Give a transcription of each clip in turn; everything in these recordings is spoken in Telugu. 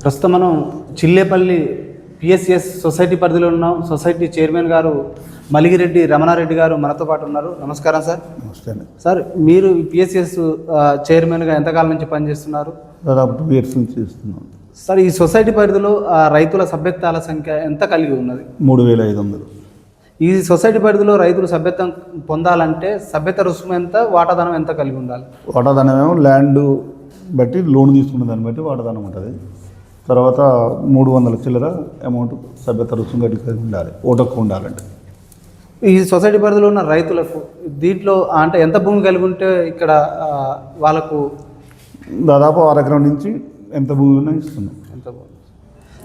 ప్రస్తుతం మనం చిల్లేపల్లి పిఎస్ఎస్ సొసైటీ పరిధిలో ఉన్నాం. సొసైటీ చైర్మన్ గారు మలిగిరెడ్డి రమణారెడ్డి గారు మనతో పాటు ఉన్నారు. నమస్కారం సార్. నమస్తే సార్ మీరు పిఎస్ఎస్ చైర్మన్గా ఎంతకాలం నుంచి పనిచేస్తున్నారు? దాదాపు టూ ఇయర్స్ నుంచి చేస్తున్నాం. సార్ ఈ సొసైటీ పరిధిలో రైతుల సభ్యత్వాల సంఖ్య ఎంత కలిగి ఉన్నది? మూడు వేల ఐదు వందలు. ఈ సొసైటీ పరిధిలో రైతులు సభ్యత్వం పొందాలంటే సభ్యత రుసుము ఎంత వాటాదానం ఎంత కలిగి ఉండాలి? వాటాదానం ఏమో ల్యాండ్ బట్టి లోన్ తీసుకున్న దాన్ని బట్టి వాటాదానం ఉంటుంది. తర్వాత మూడు వందల చిల్లర అమౌంట్ సభ్యత రుసుము కట్టి ఉండాలి. ఓటక్కు ఉండాలంటే. ఈ సొసైటీ పరిధిలో ఉన్న రైతులకు దీంట్లో అంటే ఎంత భూమి కలిగి ఉంటే ఇక్కడ వాళ్ళకు దాదాపు అరెకరం నుంచి ఎంత భూమి ఉన్నా ఇస్తున్నాం. ఎంత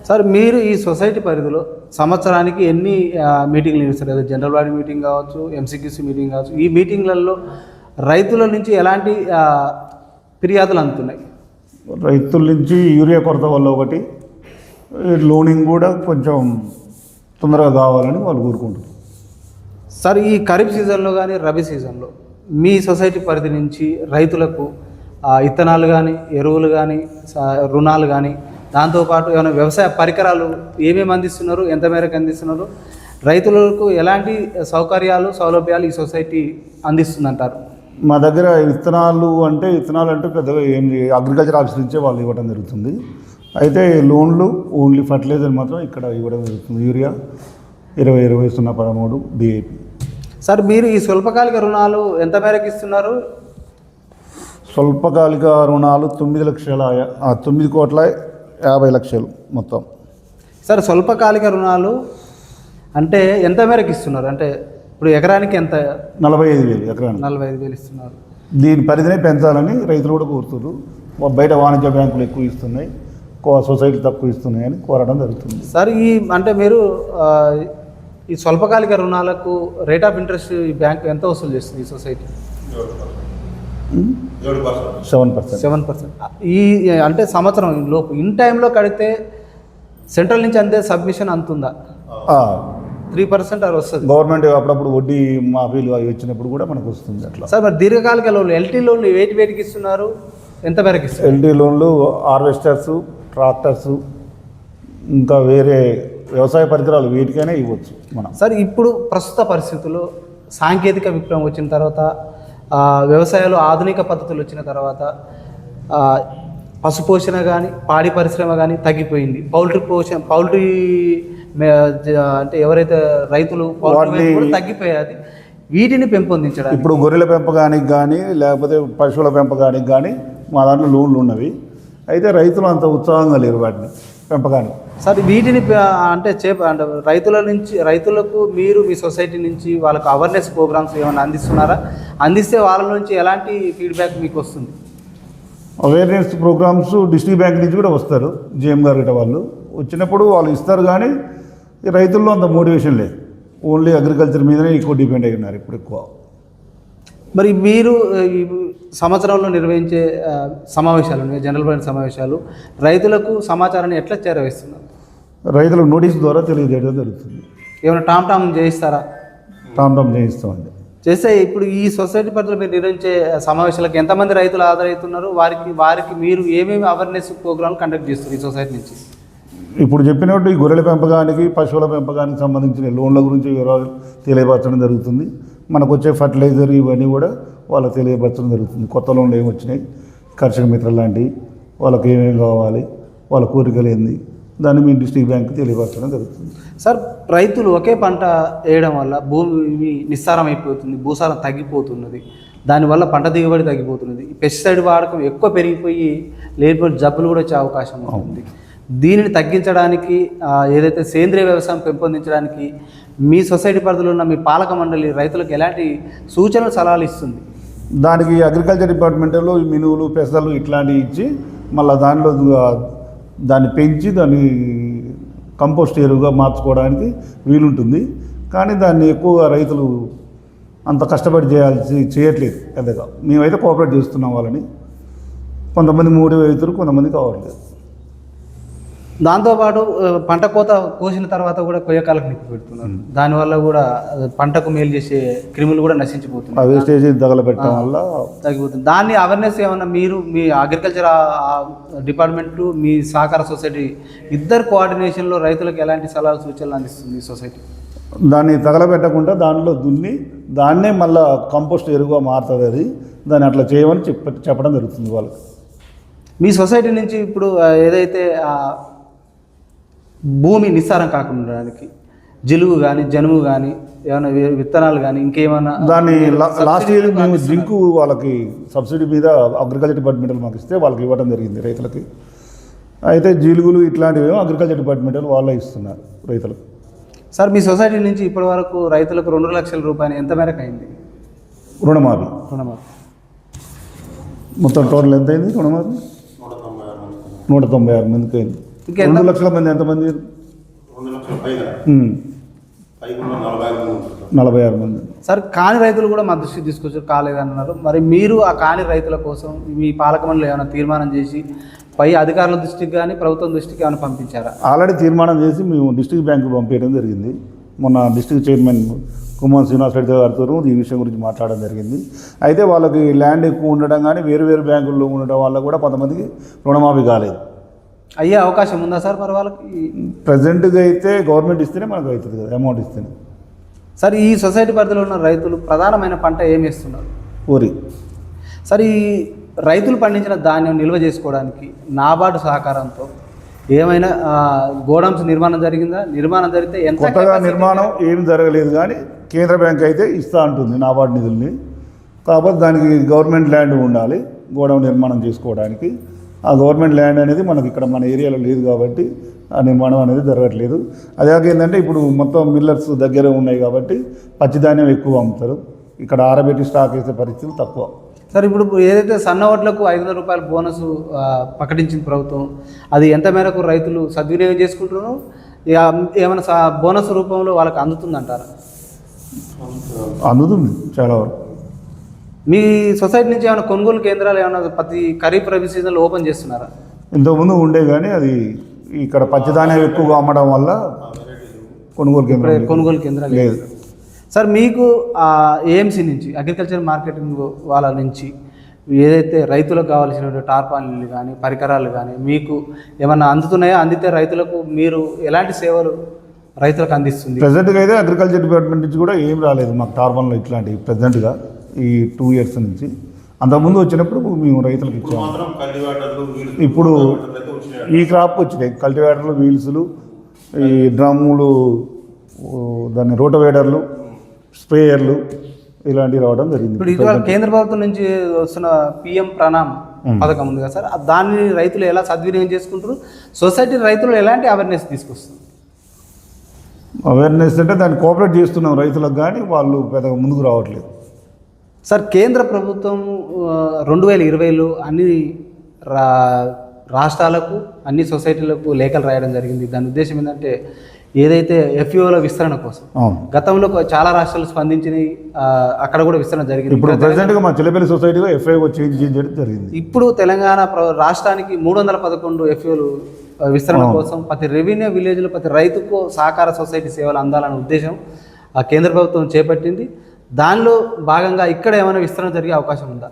సార్ మీరు ఈ సొసైటీ పరిధిలో సంవత్సరానికి ఎన్ని మీటింగ్లు నిర్వహిస్తారు? అదే జనరల్ బాడీ మీటింగ్ కావచ్చు ఎంసీక్యూసీ మీటింగ్ కావచ్చు. ఈ మీటింగ్లలో రైతుల నుంచి ఎలాంటి ఫిర్యాదులు అందుతున్నాయి? రైతుల నుంచి యూరియా కొరత వల్ల ఒకటి. లోనింగ్ కూడా కొంచెం తొందరగా కావాలని వాళ్ళు కోరుకుంటున్నారు. సార్ ఈ ఖరీఫ్ సీజన్లో కానీ రబీ సీజన్లో మీ సొసైటీ పరిధి నుంచి రైతులకు ఇత్తనాలు కానీ ఎరువులు కానీ స- రుణాలు కానీ దాంతోపాటు ఏమైనా వ్యవసాయ పరికరాలు ఏమేమి అందిస్తున్నారు ఎంత మేరకు అందిస్తున్నారు రైతులకు ఎలాంటి సౌకర్యాలు సౌలభ్యాలు ఈ సొసైటీ అందిస్తుందంటారు? మా దగ్గర విత్తనాలు అంటే విత్తనాలు అంటే పెద్దగా ఏం అగ్రికల్చర్ ఆఫీస్ నుంచే వాళ్ళు ఇవ్వడం జరుగుతుంది. అయితే లోన్లు ఓన్లీ ఫర్టిలైజర్ మాత్రం ఇక్కడ ఇవ్వడం జరుగుతుంది. యూరియా ఇరవై ఇరవై సున్నా పదమూడు డిఏపి సార్ మీరు ఈ స్వల్పకాలిక రుణాలు ఎంత మేరకు ఇస్తున్నారు? స్వల్పకాలిక రుణాలు తొమ్మిది లక్షల తొమ్మిది కోట్ల యాభై లక్షలు మొత్తం. సార్ స్వల్పకాలిక రుణాలు అంటే ఎంత మేరకు ఇస్తున్నారు? అంటే ఇప్పుడు ఎకరానికి ఎంత? నలభై ఐదు వేలు ఎకరానికి. నలభై ఐదు వేలు ఇస్తున్నారు. దీని పరిధిని పెంచాలని రైతులు కూడా కోరుతున్నారు బయట వాణిజ్య బ్యాంకులు ఎక్కువ ఇస్తున్నాయి. సొసైటీ తక్కువ ఇస్తున్నాయి అని కోరడం జరుగుతుంది. సార్ ఈ అంటే మీరు ఈ స్వల్పకాలిక రుణాలకు రేట్ ఆఫ్ ఇంట్రెస్ట్ ఈ బ్యాంక్ ఎంత వసూలు చేస్తుంది ఈ society? Seven percent. Seven percent. ఈ అంటే సంవత్సరం లోపు ఇన్ టైంలో కడితే సెంట్రల్ నుంచి అంతే సబ్మిషన్ అంతుందా? త్రీ పర్సెంట్ అది వస్తుంది. గవర్నమెంట్ అప్పుడప్పుడు వడ్డీ మాఫీలు అవి వచ్చినప్పుడు కూడా మనకు వస్తుంది అట్లా. సార్ మరి దీర్ఘకాలిక లోన్లు ఎల్టీ లోన్లు వేటి వేటికి ఇస్తున్నారు? ఎంత మేరకు ఇస్తారు ఎల్డీ లోన్లు హార్వెస్టర్స్ ట్రాక్టర్స్ ఇంకా వేరే వ్యవసాయ పరికరాలు వీటికైనా ఇవ్వచ్చు మనం. సార్ ఇప్పుడు ప్రస్తుత పరిస్థితుల్లో సాంకేతిక విప్లవం వచ్చిన తర్వాత వ్యవసాయంలో ఆధునిక పద్ధతులు వచ్చిన తర్వాత ఆ, పశుపోషణ కానీ పాడి పరిశ్రమ కానీ తగ్గిపోయింది. పౌల్ట్రీ పోషణ పౌల్ట్రీ అంటే ఎవరైతే రైతులు పౌల్ట్రీ తగ్గిపోయాది. వీటిని పెంపొందించడానికి. ఇప్పుడు గొర్రెల పెంపకానికి కానీ లేకపోతే పశువుల పెంపకానికి కానీ మా దాంట్లో లోన్లు ఉన్నవి. అయితే రైతులు అంత ఉత్సాహంగా లేరు వాటిని పెంపకానికి. సార్ వీటిని అంటే చేప అంటే రైతుల నుంచి రైతులకు మీరు మీ సొసైటీ నుంచి వాళ్ళకు అవేర్నెస్ ప్రోగ్రామ్స్ ఏమైనా అందిస్తున్నారా? అందిస్తే వాళ్ళ నుంచి ఎలాంటి ఫీడ్బ్యాక్ మీకు వస్తుంది? అవేర్నెస్ ప్రోగ్రామ్స్ డిస్ట్రిక్ట్ బ్యాంక్ నుంచి కూడా వస్తారు జిఎం గారు ఇట వాళ్ళు. వచ్చినప్పుడు వాళ్ళు ఇస్తారు కానీ రైతుల్లో అంత మోటివేషన్ లేదు. ఓన్లీ అగ్రికల్చర్ మీదనే ఎక్కువ డిపెండ్ అయి ఉన్నారు ఇప్పుడు ఎక్కువ. మరి మీరు సంవత్సరంలో నిర్వహించే సమావేశాలు జనరల్ బాడీ సమావేశాలు రైతులకు సమాచారాన్ని ఎట్లా చేరవేస్తున్నారు? రైతులకు నోటీస్ ద్వారా తెలియజేయడం జరుగుతుంది. ఏమైనా టామ్ టామ్ చేయిస్తారా? టామ్ టామ్ చేయిస్తామండి. చేస్తే ఇప్పుడు ఈ సొసైటీ పరిధిలో మీరు నిర్వహించే సమావేశాలకు ఎంతమంది రైతులు హాజరవుతున్నారు? వారికి వారికి మీరు ఏమేమి అవేర్నెస్ ప్రోగ్రామ్ కండక్ట్ చేస్తారు ఈ సొసైటీ నుంచి? ఇప్పుడు చెప్పినట్టు ఈ గొర్రెల పెంపకానికి పశువుల పెంపకానికి సంబంధించిన లోన్ల గురించి వివరాలు తెలియపరచడం జరుగుతుంది. మనకు వచ్చే ఫర్టిలైజర్ ఇవన్నీ కూడా వాళ్ళకి తెలియపరచడం జరుగుతుంది. కొత్త లోన్లు ఏమి వచ్చినాయి కర్షక మిత్ర లాంటివి వాళ్ళకి ఏమేమి కావాలి? వాళ్ళ కోరికలు ఏంది? దాన్ని మీ డిస్ట్రిక్ట్ బ్యాంక్ తెలియపరచడం జరుగుతుంది. సార్ రైతులు ఒకే పంట వేయడం వల్ల భూమి నిస్సారం అయిపోతుంది భూసారం తగ్గిపోతున్నది. దానివల్ల పంట దిగుబడి తగ్గిపోతున్నది. పెస్టిసైడ్ వాడకం ఎక్కువ పెరిగిపోయి లేనిపోయిన జబ్బులు కూడా వచ్చే అవకాశం ఉంటుంది. దీనిని తగ్గించడానికి ఏదైతే సేంద్రియ వ్యవసాయం పెంపొందించడానికి మీ సొసైటీ పరిధిలో ఉన్న మీ పాలక మండలి రైతులకు ఎలాంటి సూచనలు సలహాలు ఇస్తుంది? దానికి అగ్రికల్చర్ డిపార్ట్మెంట్లో మినువులు పెసలు ఇట్లాంటివి ఇచ్చి మళ్ళీ దానిలో దాన్ని పెంచి దాన్ని కంపోస్ట్ ఎరువుగా మార్చుకోవడానికి వీలుంటుంది. కానీ దాన్ని ఎక్కువగా రైతులు అంత కష్టపడి చేయాల్సి చేయట్లేదు పెద్దగా. మేమైతే కోఆపరేట్ చేస్తున్నాం వాళ్ళని. కొంతమంది మూడు రైతులు కొంతమంది కావట్లేదు. దాంతోపాటు పంట కోత కోసిన తర్వాత కూడా కొయ్యకాలకు నిప్పి పెడుతున్నారు. దానివల్ల కూడా పంటకు మేలు చేసే క్రిములు కూడా ఆ నశించిపోతున్నాయి వేస్టేజ్ తగలబెట్టడం వల్ల తగ్గిపోతుంది. దాన్ని అవేర్నెస్ ఏమన్నా మీరు మీ అగ్రికల్చర్ డిపార్ట్మెంట్ మీ సహకార సొసైటీ ఇద్దరు కోఆర్డినేషన్లో రైతులకు ఎలాంటి సలహాలు సూచనలు అందిస్తుంది సొసైటీ దాన్ని తగలబెట్టకుండా దానిలో దున్ని దాన్నే మళ్ళీ కంపోస్ట్ ఎరువుగా మారుతుంది అది. దాన్ని అట్లా చేయమని చెప్ప చెప్పడం జరుగుతుంది వాళ్ళకి. మీ సొసైటీ నుంచి ఇప్పుడు ఏదైతే భూమి నిస్సారం కాకుండా ఉండడానికి జిలుగు కానీ జనుము కానీ ఏమైనా విత్తనాలు కానీ ఇంకేమైనా దాన్ని లాస్ట్ ఇయర్ మేము. జింకు వాళ్ళకి సబ్సిడీ మీద అగ్రికల్చర్ డిపార్ట్మెంట్ మాకు ఇస్తే వాళ్ళకి ఇవ్వడం జరిగింది రైతులకి. అయితే జీలుగులు ఇట్లాంటివి అగ్రికల్చర్ డిపార్ట్మెంట్ వాళ్ళే ఇస్తున్నారు రైతులకు. సార్ మీ సొసైటీ నుంచి ఇప్పటి వరకు రైతులకు రెండు లక్షల రూపాయలు ఎంత మేరకు అయింది? రుణమాఫీ. రుణమాఫీ. మొత్తం టోటల్ ఎంత అయింది రుణమాఫీ? నూట తొంభై ఆరు మందికి అయింది. రెండు లక్షల మంది ఎంతమంది? నలభై ఆరు మంది. సార్ కాని రైతులు కూడా మా దృష్టికి తీసుకొచ్చారు కాలేదన్నారు. మరి మీరు ఆ కాని రైతుల కోసం మీ పాలక మండలి ఏమైనా తీర్మానం చేసి పై అధికారుల దృష్టికి కానీ ప్రభుత్వం దృష్టికి ఏమైనా పంపించారా? ఆల్రెడీ తీర్మానం చేసి మేము డిస్ట్రిక్ట్ బ్యాంకు పంపించడం జరిగింది. మొన్న డిస్ట్రిక్ట్ చైర్మన్ కుమార్ శ్రీనివాస్ రెడ్డి గారితో ఈ విషయం గురించి మాట్లాడడం జరిగింది. అయితే వాళ్ళకి ల్యాండ్ ఎక్కువ ఉండడం కానీ వేరు వేరు బ్యాంకుల్లో ఉండడం వల్ల కూడా కొంతమందికి రుణమాఫీ కాలేదు. అయ్యే అవకాశం ఉందా సార్ మరి వాళ్ళకి? ప్రజెంట్గా అయితే గవర్నమెంట్ ఇస్తేనే మనకు అవుతుంది కదా అమౌంట్ ఇస్తేనే. సార్ ఈ సొసైటీ పరిధిలో ఉన్న రైతులు ప్రధానమైన పంట ఏమి వేస్తున్నారు ఊరి సార్ ఈ రైతులు పండించిన ధాన్యం నిల్వ చేసుకోవడానికి నాబార్డు సహకారంతో ఏమైనా గోడౌన్స్ నిర్మాణం జరిగిందా? నిర్మాణం జరిగితే ఎంత కొత్తగా నిర్మాణం ఏం జరగలేదు కానీ కేంద్ర బ్యాంక్ అయితే ఇస్తా అంటుంది నాబార్డు నిధుల్ని. కాకపోతే దానికి గవర్నమెంట్ ల్యాండ్ ఉండాలి గోడౌన్ నిర్మాణం చేసుకోవడానికి. ఆ గవర్నమెంట్ ల్యాండ్ అనేది మనకి ఇక్కడ మన ఏరియాలో లేదు కాబట్టి ఆ నిర్మాణం అనేది జరగట్లేదు. అదే ఏంటంటే ఇప్పుడు మొత్తం మిల్లర్స్ దగ్గర ఉన్నాయి కాబట్టి పచ్చిధాన్యం ఎక్కువ అమ్ముతారు. ఇక్కడ ఆరబెట్టి స్టాక్ వేసే పరిస్థితులు తక్కువ. సార్ ఇప్పుడు ఏదైతే సన్న ఓట్లకు ఐదు వందల రూపాయల బోనస్ ప్రకటించింది ప్రభుత్వం అది ఎంత మేరకు రైతులు సద్వినియోగం చేసుకుంటున్నారు? ఏమైనా బోనస్ రూపంలో వాళ్ళకి అందుతుందంటారా? అందుతుంది చాలా వరకు. మీ సొసైటీ నుంచి ఏమైనా కొనుగోలు కేంద్రాలు ఏమైనా ప్రతి ఖరీఫ్ రబీ సీజన్లో ఓపెన్ చేస్తున్నారా? ఇంతకుముందు ఉండే కానీ అది ఇక్కడ పచ్చిధాన్యం ఎక్కువగా అమ్మడం వల్ల కొనుగోలు కేంద్రం కొనుగోలు కేంద్రాలు లేదు. సార్ మీకు ఏఎంసీ నుంచి అగ్రికల్చర్ మార్కెటింగ్ వాళ్ళ నుంచి ఏదైతే రైతులకు కావాల్సిన టార్పాలిన్లు కానీ పరికరాలు కానీ మీకు ఏమన్నా అందుతున్నాయా? అందితే రైతులకు మీరు ఎలాంటి సేవలు రైతులకు అందిస్తుంది? ప్రజెంట్గా అయితే అగ్రికల్చర్ డిపార్ట్మెంట్ నుంచి కూడా ఏం రాలేదు మాకు టార్బన్లో ఇట్లాంటివి ప్రజెంట్గా ఈ టూ ఇయర్స్ నుంచి. అంతకుముందు వచ్చినప్పుడు మేము రైతులకు ఇప్పుడు ఇచ్చాము. ఇప్పుడు ఈ క్రాప్ వచ్చినాయి. కల్టివేటర్లు వీల్స్లు ఈ డ్రమ్ములు దాన్ని రోటవేటర్లు స్ప్రేయర్లు ఇలాంటివి రావడం జరిగింది. ఇప్పుడు కేంద్ర ప్రభుత్వం నుంచి వస్తున్న పిఎం ప్రణామ్ పథకం ఉంది కదా సార్. దాన్ని రైతులు ఎలా సద్వినియోగం చేసుకుంటారు? సొసైటీ రైతులు ఎలాంటి అవేర్నెస్ తీసుకొస్తుంది అవేర్నెస్ అంటే దాన్ని కోఆపరేట్ చేస్తున్నాం రైతులకు కానీ వాళ్ళు పెద్దగా ముందుకు రావట్లేదు. సార్ కేంద్ర ప్రభుత్వం రెండు వేల ఇరవైలో అన్ని రా రాష్ట్రాలకు అన్ని సొసైటీలకు లేఖలు రాయడం జరిగింది. దాని ఉద్దేశం ఏంటంటే ఏదైతే ఎఫ్ఈఓల విస్తరణ కోసం గతంలో చాలా రాష్ట్రాలు స్పందించినాయి అక్కడ కూడా విస్తరణ జరిగింది. ఇప్పుడు ప్రజెంట్గా మా చిల్లపల్లి సొసైటీలో ఎఫ్ఐఓ చేంజ్ చేయడం జరిగింది. ఇప్పుడు తెలంగాణ రాష్ట్రానికి మూడు వందల పదకొండు ఎఫ్ఓలు విస్తరణ. కోసం ప్రతి రెవెన్యూ విలేజ్లో ప్రతి రైతుకు సహకార సొసైటీ సేవలు అందాలనే ఉద్దేశం ఆ కేంద్ర ప్రభుత్వం చేపట్టింది. దానిలో భాగంగా ఇక్కడ ఏమైనా విస్తరణ జరిగే అవకాశం ఉందా?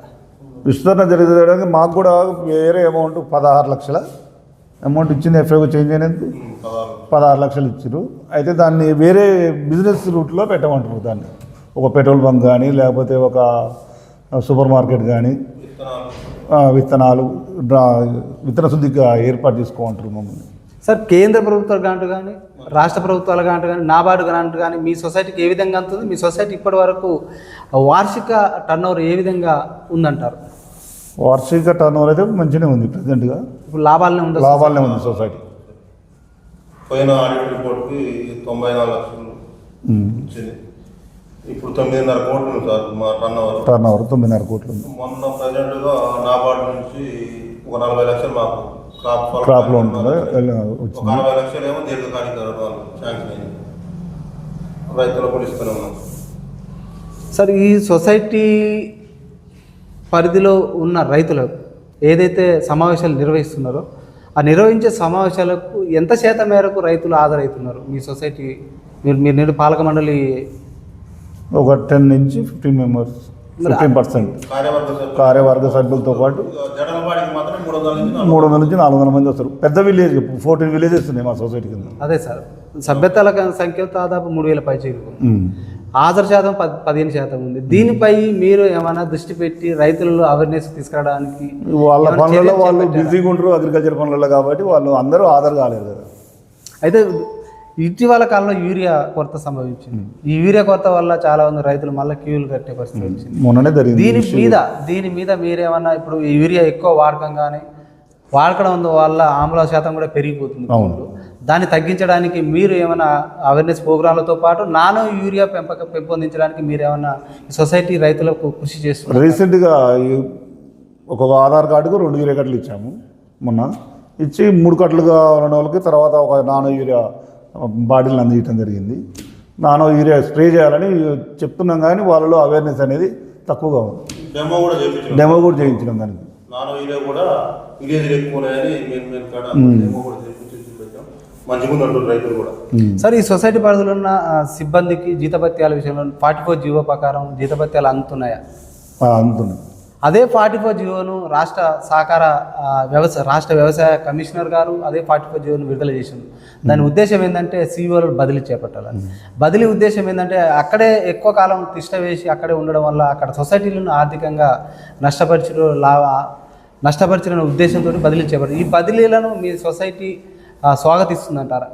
విస్తరణ జరగడానికి మాకు కూడా వేరే అమౌంట్ పదహారు లక్షల. అమౌంట్ ఇచ్చింది ఎఫ్ఐఓ చేంజ్ అయినందుకు పదహారు లక్షలు ఇచ్చారు అయితే దాన్ని వేరే బిజినెస్ రూట్లో పెట్టమంటారు దాన్ని. ఒక పెట్రోల్ బంక్ కానీ లేకపోతే ఒక సూపర్ మార్కెట్ కానీ విత్తనాలు విత్తన శుద్ధిగా ఏర్పాటు చేసుకోమంటారు మమ్మల్ని. సార్ కేంద్ర ప్రభుత్వ గ్రాంట్ కానీ రాష్ట్ర ప్రభుత్వాల గ్రాంట్ కానీ నాబార్డు గ్రాంట్ కానీ మీ సొసైటీకి ఏ విధంగా అందుతుంది? మీ సొసైటీ ఇప్పటి వరకు వార్షిక టర్న్ ఏ విధంగా ఉందంటారు? వార్షిక టర్న్ ఓవర్ అయితే మంచిగానే ఉంది ప్రజెంట్గా. ఇప్పుడు లాభాలనే ఉందా లాభాలనే ఉంది సొసైటీ. పోయిన ఆడిట్ రిపోర్ట్కి తొంభై నాలుగు లక్షలు. వచ్చింది ఇప్పుడు తొమ్మిదిన్నర కోట్లు ఉంది సార్ మా టర్న్ ఓవర్ టర్న్ ఓవర్ తొమ్మిదిన్నర కోట్లు ఉంది. మొన్న ప్రజెంట్గా నాబార్డు నుంచి ఒక నలభై లక్షలు మాకు క్రాప్ ఒక వచ్చింది. అరవై లక్షలు ఏమో దీర్ఘకాలిక రుణాలు శాంక్షన్ అయింది రైతులకు కూడా ఇస్తూనే ఉన్నాం సార్ ఈ సొసైటీ పరిధిలో ఉన్న రైతులకు ఏదైతే సమావేశాలు నిర్వహిస్తున్నారో ఆ నిర్వహించే సమావేశాలకు ఎంత శాతం మేరకు రైతులు హాజరవుతున్నారు మీ సొసైటీ? మీరు మీరు నేడు పాలక మండలి ఒక టెన్ నుంచి ఫిఫ్టీన్ మెంబర్స్. Fifteen percent. కార్యవర్గ సభ్యులు. కార్యవర్గ సభ్యులతో పాటు జడలపాడికి మాత్రం మూడు వందల నుంచి నాలుగు వందల మంది వస్తారు. పెద్ద విలేజ్ ఫోర్టీన్ విలేజెస్ ఉన్నాయి మా సొసైటీ కింద. అదే సార్. సభ్యతల సంఖ్య దాదాపు మూడు వేల పై చేరుకు. హాజరు శాతం పది పదిహేను శాతం ఉంది. దీనిపై మీరు ఏమైనా దృష్టి పెట్టి రైతులలో అవేర్నెస్ తీసుకురావడానికి వాళ్ళ పనులలో వాళ్ళు? బిజీగా ఉంటారు అగ్రికల్చర్ పనులలో కాబట్టి వాళ్ళు అందరూ ఆధార్ కాలేదు. కదా అయితే ఇటీవల కాలంలో యూరియా కొరత సంభవించింది. ఈ యూరియా కొరత వల్ల చాలా మంది రైతులు మళ్ళీ క్యూలు కట్టే పరిస్థితి వచ్చింది. మొన్ననే జరిగింది దీని మీద దీని మీద మీరేమన్నా ఇప్పుడు ఈ యూరియా ఎక్కువ వాడకం కానీ వాడకడం వల్ల ఆమ్ల శాతం కూడా పెరిగిపోతుంది. అవును. దాన్ని తగ్గించడానికి మీరు ఏమైనా అవేర్నెస్ ప్రోగ్రాంలతో పాటు నానో యూరియా పెంపక పెంపొందించడానికి మీరు ఏమైనా సొసైటీ రైతులకు కృషి చేస్తున్నారు? రీసెంట్గా ఒక్కొక్క ఆధార్ కార్డుకు రెండు యూరియా కట్టలు ఇచ్చాము మొన్న. ఇచ్చి మూడు కట్టలుగా ఉన్న వాళ్ళకి తర్వాత ఒక నానో యూరియా బాటిల్ని అందించడం జరిగింది. నానో యూరియా స్ప్రే చేయాలని చెప్తున్నాం కానీ వాళ్ళలో అవేర్నెస్ అనేది తక్కువగా ఉంది. డెమో కూడా చేయించాం డెమో కూడా చేయించడం దానికి. నానో ఏరియా కూడా రైతులు కూడా. సార్ ఈ సొసైటీ పరిధిలో ఉన్న సిబ్బందికి జీతభత్యాల విషయంలో ఫార్టీ ఫోర్ జీవో ప్రకారం జీతభత్యాలు అందుతున్నాయా? ఆ, అందుతున్నాం అదే ఫార్టీ ఫోర్ జీవోను రాష్ట్ర సహకార వ్యవసాయ రాష్ట్ర వ్యవసాయ కమిషనర్ గారు అదే ఫార్టీ ఫోర్ జీవోను విడుదల చేసింది దాని ఉద్దేశం ఏంటంటే సీఓలు బదిలీ చేపట్టాలని. బదిలీ ఉద్దేశం ఏంటంటే అక్కడే ఎక్కువ కాలం తిష్ట వేసి అక్కడే ఉండడం వల్ల అక్కడ సొసైటీలను ఆర్థికంగా నష్టపరిచడం లాభ నష్టపరిచిన ఉద్దేశంతో బదిలీ చేపట్టారు ఈ బదిలీలను మీ సొసైటీ స్వాగతిస్తుందంటారా?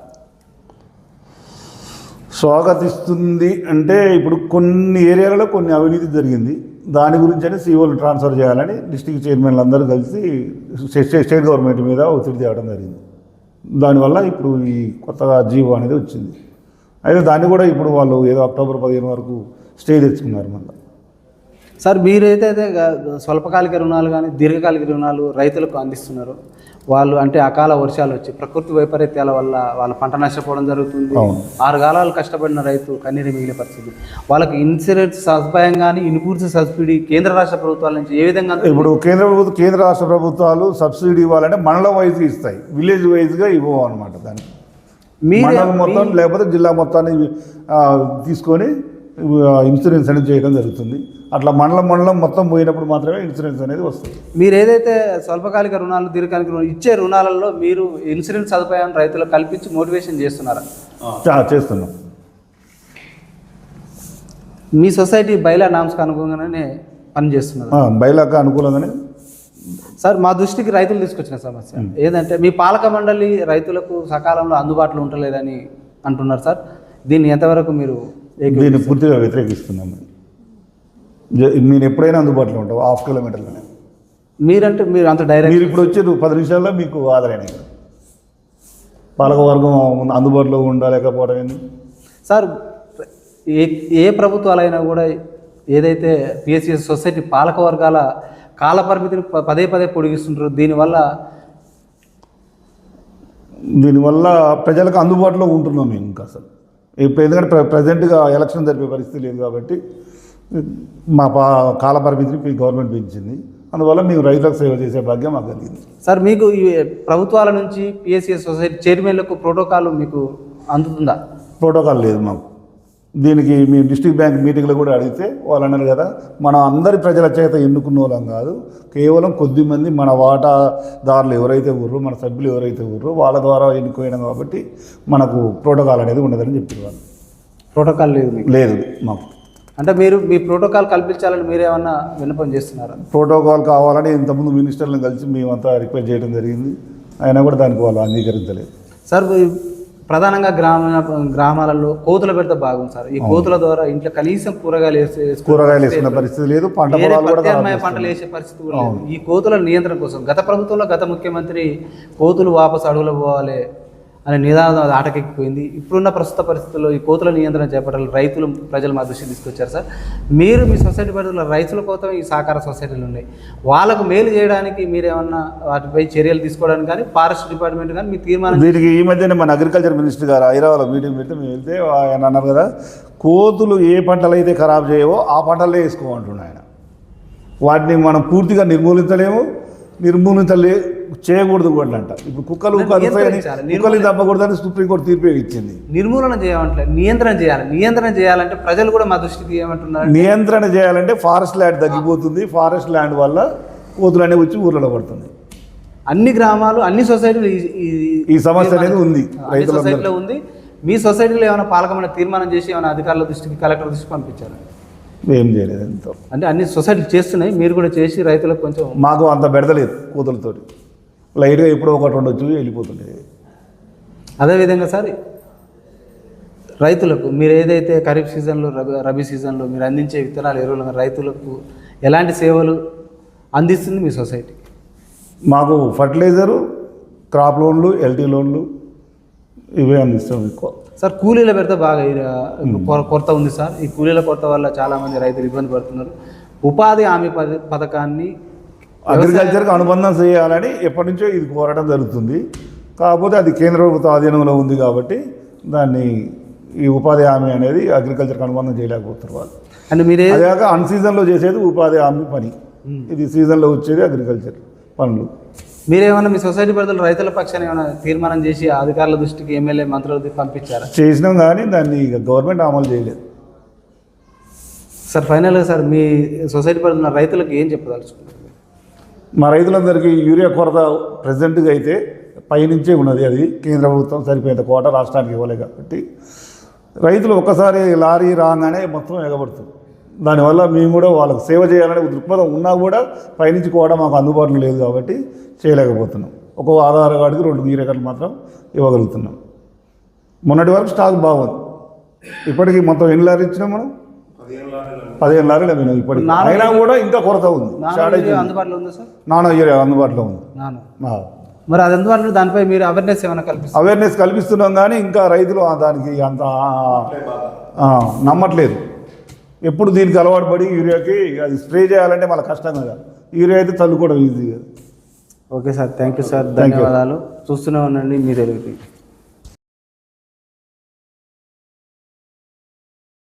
స్వాగతిస్తుంది అంటే ఇప్పుడు కొన్ని ఏరియాలలో కొన్ని అవినీతి జరిగింది. దాని గురించి అని సీఓలు ట్రాన్స్ఫర్ చేయాలని డిస్టిక్ చైర్మన్లు అందరూ కలిసి స్టేట్ గవర్నమెంట్ మీద ఒత్తిడి తేవడం జరిగింది. దానివల్ల ఇప్పుడు ఈ కొత్తగా జీవో అనేది వచ్చింది. అయితే దాన్ని కూడా ఇప్పుడు వాళ్ళు ఏదో అక్టోబర్ పదిహేను వరకు స్టే తెచ్చుకున్నారు మళ్ళీ. సార్ మీరైతే స్వల్పకాలిక రుణాలు కానీ దీర్ఘకాలిక రుణాలు రైతులకు అందిస్తున్నారు. వాళ్ళు అంటే అకాల వర్షాలు వచ్చి ప్రకృతి వైపరీత్యాల వల్ల వాళ్ళ పంట నష్టపోవడం జరుగుతుంది. ఆరు కాలాలు కష్టపడిన రైతు కన్నీరు మిగిలే పరిస్థితి. వాళ్ళకి ఇన్సూరెన్స్ సదుపాయం కానీ ఇన్పుట్స్ సబ్సిడీ కేంద్ర రాష్ట్ర ప్రభుత్వాల నుంచి ఏ విధంగా? ఇప్పుడు కేంద్ర ప్రభుత్వం కేంద్ర రాష్ట్ర ప్రభుత్వాలు సబ్సిడీ ఇవ్వాలంటే మండలం వైజ్గా ఇస్తాయి. విలేజ్ వైజ్గా ఇవ్వవు అనమాట మీరే మండలం మొత్తం లేకపోతే జిల్లా మొత్తాన్ని తీసుకొని ఇన్సూరెన్స్ అనేది చేయడం జరుగుతుంది. అట్లా మండలం మండలం మొత్తం పోయినప్పుడు మాత్రమే ఇన్సూరెన్స్ అనేది వస్తుంది. మీరు ఏదైతే స్వల్పకాలిక రుణాలు దీర్ఘకాలిక రుణాలు ఇచ్చే రుణాలలో మీరు ఇన్సూరెన్స్ సదుపాయాన్ని రైతులకు కల్పించి మోటివేషన్ చేస్తున్నారా? చేస్తున్నాం. మీ సొసైటీ బైలా నామ్స్కి అనుగుణంగానే పనిచేస్తున్నారు ఆ, బయలాక అనుకూలంగానే. సార్ మా దృష్టికి రైతులు తీసుకొచ్చిన సమస్య. ఏదంటే మీ పాలక మండలి రైతులకు సకాలంలో అందుబాటులో ఉండలేదని అంటున్నారు సార్. దీన్ని ఎంతవరకు మీరు దీన్ని పూర్తిగా వ్యతిరేకిస్తున్నాం నేను ఎప్పుడైనా అందుబాటులో ఉంటాం హాఫ్ కిలోమీటర్లోనే. మీరంటే మీరు అంత డైరెక్ట్ మీరు ఇప్పుడు వచ్చి పది నిమిషాల్లో మీకు ఆదరైన పాలకవర్గం అందుబాటులో ఉండలేకపోవడం ఏంది? సార్ ఏ ఏ ప్రభుత్వాలైనా కూడా ఏదైతే పిఎస్సిఎస్ సొసైటీ పాలక వర్గాల కాల పరిమితిని ప- పదే పదే పొడిగిస్తుంటారు దీనివల్ల దీనివల్ల ప్రజలకు అందుబాటులో ఉంటున్నాం మేము ఇంకా అసలు ఇప్పుడు ఎందుకంటే ప్ర ప్రజెంట్గా ఎలక్షన్ జరిపే పరిస్థితి లేదు కాబట్టి మా పా కాల పరిమితిని గవర్నమెంట్ పెంచింది. అందువల్ల మేము రైతులకు సేవ చేసే భాగ్యం మాకు కలిగింది. సార్ మీకు ఈ ప్రభుత్వాల నుంచి పిఎస్సిఎస్ సొసైటీ చైర్మన్లకు ప్రోటోకాల్ మీకు అందుతుందా? ప్రోటోకాల్ లేదు మాకు. దీనికి మేము డిస్ట్రిక్ట్ బ్యాంక్ మీటింగ్లో కూడా అడిగితే వాళ్ళు అన్నారు కదా మనం అందరి ప్రజల చేత ఎన్నుకున్న వాళ్ళం కాదు. కేవలం కొద్ది మంది మన వాటాదారులు ఎవరైతే ఊర్రో మన సభ్యులు ఎవరైతే ఊర్రో వాళ్ళ ద్వారా ఎన్నుకోయినాం కాబట్టి మనకు ప్రోటోకాల్ అనేది ఉండదని చెప్పారు వాళ్ళు. ప్రోటోకాల్ లేదు లేదు మాకు. అంటే మీరు మీ ప్రోటోకాల్ కల్పించాలని మీరేమన్నా విన్నపం చేస్తున్నారా? ప్రోటోకాల్ కావాలని ఇంతకుముందు మినిస్టర్లను కలిసి మేమంతా రిక్వెస్ట్ చేయడం జరిగింది. అయినా కూడా దానికి వాళ్ళు అంగీకరించలేదు. సార్ ప్రధానంగా గ్రామీణ గ్రామాలలో కోతుల పెడితే బాగుంది సార్. ఈ కోతుల ద్వారా ఇంట్లో కనీసం కూరగాయలు వేసే కూరగాయలు వేసుకునే పరిస్థితి లేదు పంట ప్రత్యామ్నాయ పంటలు వేసే పరిస్థితి కూడా లేదు. ఈ కోతుల నియంత్రణ కోసం గత ప్రభుత్వంలో గత ముఖ్యమంత్రి కోతులు వాపసు అడుగులు పోవాలి అనే నిదానం అది ఆటకెక్కిపోయింది. ఇప్పుడున్న ప్రస్తుత పరిస్థితుల్లో ఈ కోతుల నియంత్రణ చేపట్టాలి రైతులు ప్రజలు మా దృష్టికి తీసుకొచ్చారు సార్. మీరు మీ సొసైటీ పరిధిలో రైతుల కోసం ఈ సహకార సొసైటీలు ఉన్నాయి. వాళ్ళకు మేలు చేయడానికి మీరేమన్నా వాటిపై చర్యలు తీసుకోవడానికి కానీ ఫారెస్ట్ డిపార్ట్మెంట్ కానీ మీ తీర్మానం వీటికి ఈ మధ్యనే మన అగ్రికల్చర్ మినిస్టర్ గారు హైదరాబాద్ మీటింగ్ పెడితే మేము వెళ్తే ఆయన అన్నారు కదా కోతులు ఏ పంటలు అయితే ఖరాబ్ చేయవో ఆ పంటలే వేసుకోమంటున్నాడు ఆయన. వాటిని మనం పూర్తిగా నిర్మూలించలేము నిర్మూలించలే చేయకూడదు కూడా అంట. ఇప్పుడు కుక్కలు. కుక్కలు తప్పకూడదని సుప్రీంకోర్టు తీర్పు ఇచ్చింది. నిర్మూలన చేయమంటే నియంత్రణ చేయాలి. నియంత్రణ చేయాలంటే ప్రజలు కూడా మా దృష్టికి ఏమంటున్నారు నియంత్రణ చేయాలంటే ఫారెస్ట్ ల్యాండ్ తగ్గిపోతుంది. ఫారెస్ట్ ల్యాండ్ వల్ల కోతులు అనేవి వచ్చి ఊర్లలో పడుతుంది అన్ని గ్రామాలు అన్ని సొసైటీలు ఈ- సమస్య అనేది ఉంది సొసైటీలో ఉంది. మీ సొసైటీలో ఏమైనా పాలకమైన తీర్మానం చేసి ఏమైనా అధికారుల దృష్టికి కలెక్టర్ దృష్టికి పంపించారు? ఏం చేయలేదు ఎంతో అంటే అన్ని సొసైటీలు చేస్తున్నాయి. మీరు కూడా చేసి రైతులకు కొంచెం మాకు అంత బెడదలేదు కోతులతోటి. లైట్గా ఎప్పుడో ఒకటి ఉండొచ్చు వెళ్ళిపోతుండే అదేవిధంగా సార్ రైతులకు మీరు ఏదైతే ఖరీఫ్ సీజన్లో రబీ రబీ సీజన్లో మీరు అందించే విత్తనాలు ఎరువులు రైతులకు ఎలాంటి సేవలు అందిస్తుంది మీ సొసైటీ? మాకు ఫర్టిలైజరు క్రాప్ లోన్లు ఎల్టీ లోన్లు ఇవే అందిస్తాం ఎక్కువ. సార్ కూలీల పెడితే బాగా కొరత ఉంది సార్. ఈ కూలీల కొరత వల్ల చాలామంది రైతులు ఇబ్బంది పడుతున్నారు. ఉపాధి హామీ పథ- పథకాన్ని అగ్రికల్చర్కి అనుబంధం చేయాలని ఎప్పటి నుంచో ఇది కోరడం జరుగుతుంది. కాకపోతే అది కేంద్ర ప్రభుత్వ ఆధీనంలో ఉంది కాబట్టి దాన్ని ఈ ఉపాధి హామీ అనేది అగ్రికల్చర్కి అనుబంధం చేయలేకపోతున్నారు వాళ్ళు. అంటే మీరు అదేగాక అన్ సీజన్లో చేసేది ఉపాధి హామీ పని. ఇది సీజన్లో వచ్చేది అగ్రికల్చర్ పనులు. మీరేమన్నా మీ సొసైటీ పరిధిలో రైతుల పక్షాన ఏమైనా తీర్మానం చేసి అధికారుల దృష్టికి ఎమ్మెల్యే మంత్రుల పంపించారా? చేసినాం కానీ దాన్ని ఇక గవర్నమెంట్ అమలు చేయలేదు. సార్ ఫైనల్గా సార్ మీ సొసైటీ పరిధిలో రైతులకు ఏం చెప్పదలుచుకుంటారు మా రైతులందరికీ యూరియా కొరత ప్రజెంట్గా అయితే పైనుంచే ఉన్నది అది. కేంద్ర ప్రభుత్వం సరిపోయేంత కోట రాష్ట్రానికి ఇవ్వలే కాబట్టి. రైతులు ఒక్కసారి లారీ రాగానే మొత్తం ఎగబడుతుంది. దానివల్ల మేము కూడా వాళ్ళకి సేవ చేయాలనే దృక్పథం ఉన్నా కూడా పైనుంచి కూడా మాకు అందుబాటులో లేదు కాబట్టి చేయలేకపోతున్నాం. ఒక ఆధార్ కార్డుకి రెండు యూరియా మాత్రం ఇవ్వగలుగుతున్నాం. మొన్నటి వరకు స్టాక్ బాగుంది. ఇప్పటికీ మొత్తం ఎన్ని లారీ ఇచ్చినాం మనం? పదిహేను లారీలు అమ్మినాం ఇప్పటికి. అయినా కూడా ఇంకా కొరత ఉంది. అందుబాటులో ఉందా సార్? నానో యూరియా అందుబాటులో ఉంది. మరి అది అందుబాటులో దానిపై మీరు అవేర్నెస్ ఏమైనా కల్పిస్తారు? అవేర్నెస్ కల్పిస్తున్నాం కానీ ఇంకా రైతులు దానికి అంత నమ్మట్లేదు. ఎప్పుడు దీనికి అలవాటు పడి యూరియాకి అది స్ప్రే చేయాలంటే మళ్ళీ కష్టం కదా. యూరియా అయితే చల్లుకోవడం ఈజీ కదా. Okay sir thank you sir. ధన్యవాదాలు. చూస్తూనే ఉండండి మీ తెలుగు